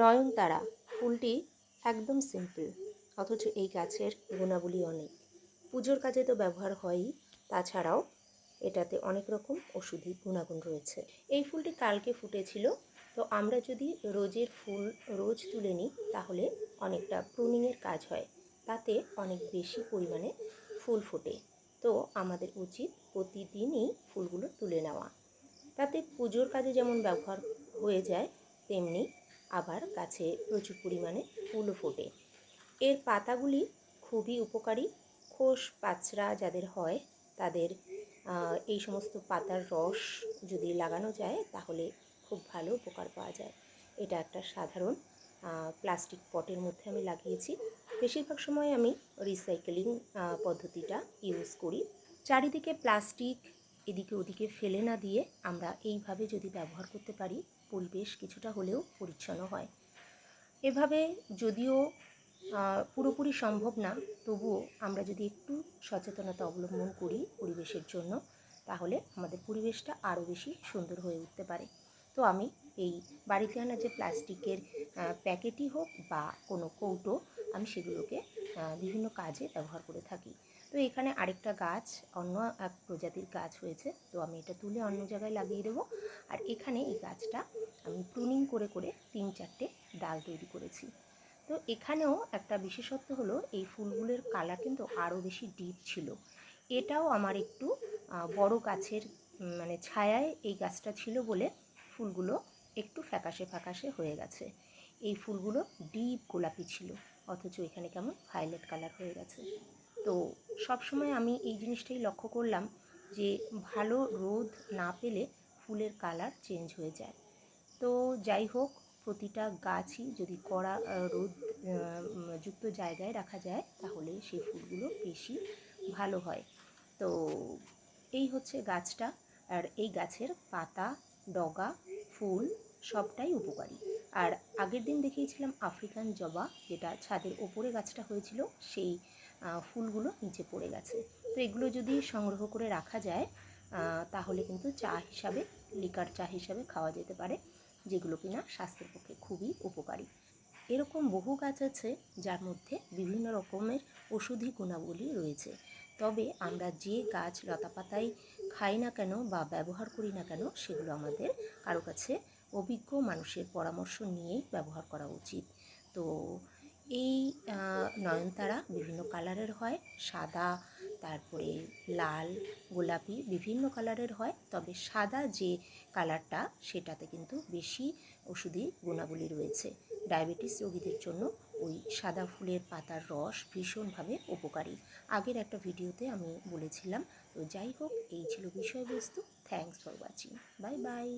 নয়নতারা, ফুলটি একদম সিম্পল অথচ এই গাছের গুণাবলী অনেক। পুজোর কাজে তো ব্যবহার হয়ই, তাছাড়াও এটাতে অনেক রকম ওষুধি গুণাগুণ রয়েছে। এই ফুলটি কালকে ফুটেছিল, তো আমরা যদি রোজের ফুল রোজ তুলে নিই, তাহলে অনেকটা প্রুনিংয়ের কাজ হয়। তাতে অনেক বেশি পরিমাণে ফুল ফোটে। তো আমাদের উচিত প্রতিদিনই ফুলগুলো তুলে নেওয়া। তাতে পুজোর কাজে যেমন ব্যবহার হয়ে যায়, তেমনি আবার গাছে প্রচুর পরিমাণে ফুলও ফোটে। এর পাতাগুলি খুবই উপকারী। খোস পাচরা যাদের হয়, তাদের এই সমস্ত পাতার রস যদি লাগানো যায়, তাহলে খুব ভালো উপকার পাওয়া যায়। এটা একটা সাধারণ প্লাস্টিক পটের মধ্যে আমি লাগিয়েছি। বেশিরভাগ সময় আমি রিসাইকেলিং পদ্ধতিটা ইউজ করি। চারিদিকে প্লাস্টিক এদিকে ওদিকে ফেলে না দিয়ে আমরা এইভাবে যদি ব্যবহার করতে পারি, পরিবেশ কিছুটা হলেও পরিচ্ছন্ন হয়। এভাবে যদিও পুরোপুরি সম্ভব না, তবুও আমরা যদি একটু সচেতনতা অবলম্বন করি পরিবেশের জন্য, তাহলে আমাদের পরিবেশটা আরও বেশি সুন্দর হয়ে উঠতে পারে। তো আমি এই বাড়িতে আনা যে প্লাস্টিকের প্যাকেটই হোক বা কোনো কৌটো, আমি সেগুলোকে বিভিন্ন কাজে ব্যবহার করে থাকি। তো এখানে আরেকটা গাছ, অন্য এক প্রজাতির গাছ হয়েছে। তো আমি এটা তুলে অন্য জায়গায় লাগিয়ে দেবো। আর এখানে এই গাছটা আমি প্রুনিং করে করে তিন চারটে ডাল তৈরি করেছি। তো এখানেও একটা বিশেষত্ব হলো, এই ফুলগুলোর কালার কিন্তু আরও বেশি ডিপ ছিল। এটাও আমার একটু বড় গাছের মানে ছায়ায় এই গাছটা ছিল বলে ফুলগুলো একটু ফ্যাকাশে ফ্যাকাশে হয়ে গেছে। এই ফুলগুলো ডিপ গোলাপি ছিল, অথচ এখানে কেমন ভায়োলেট কালার হয়ে গেছে। তো সবসময় আমি এই জিনিসটাই লক্ষ্য করলাম যে ভালো রোদ না পেলে ফুলের কালার চেঞ্জ হয়ে যায়। তো যাই হোক, প্রতিটা গাছই যদি কড়া রোদ যুক্ত জায়গায় রাখা যায়, তাহলে সেই ফুলগুলো বেশি ভালো হয়। তো এই হচ্ছে গাছটা, আর এই গাছের পাতা, ডগা, ফুল সবটাই উপকারী। আর আগের দিন দেখিয়েছিলাম আফ্রিকান জবা, যেটা ছাদের ওপরে গাছটা হয়েছিল, সেই ফুলগুলো নিচে পড়ে গেছে। তো এগুলো যদি সংগ্রহ করে রাখা যায় তাহলে কিন্তু চা হিসাবে, লিকার চা হিসাবে খাওয়া যেতে পারে, যেগুলো কিনা স্বাস্থ্যের পক্ষে খুবই উপকারী। এরকম বহু গাছ আছে, যার মধ্যে বিভিন্ন রকমের ওষুধি গুণাবলী রয়েছে। তবে আমরা যে গাছ লতাপাতাই খাই না কেন বা ব্যবহার করি না কেন, সেগুলো আমাদের কারও কাছে অভিজ্ঞ মানুষের পরামর্শ নিয়েই ব্যবহার করা উচিত। তো এই নয়নতারা বিভিন্ন কালারের হয়, সাদা, তারপরে লাল, গোলাপি বিভিন্ন কালারের হয়, তবে সাদা যে কালারটা সেটাতে কিন্তু বেশি ওষুধি গুণাবলী রয়েছে। ডায়াবেটিস রোগীদের জন্য ওই সাদা ফুলের পাতার রস ভীষণভাবে উপকারী। আগের একটা ভিডিওতে আমি বলেছিলাম, তো যাই হোক, এই ছিল বিষয়বস্তু। Thanks for watching bye bye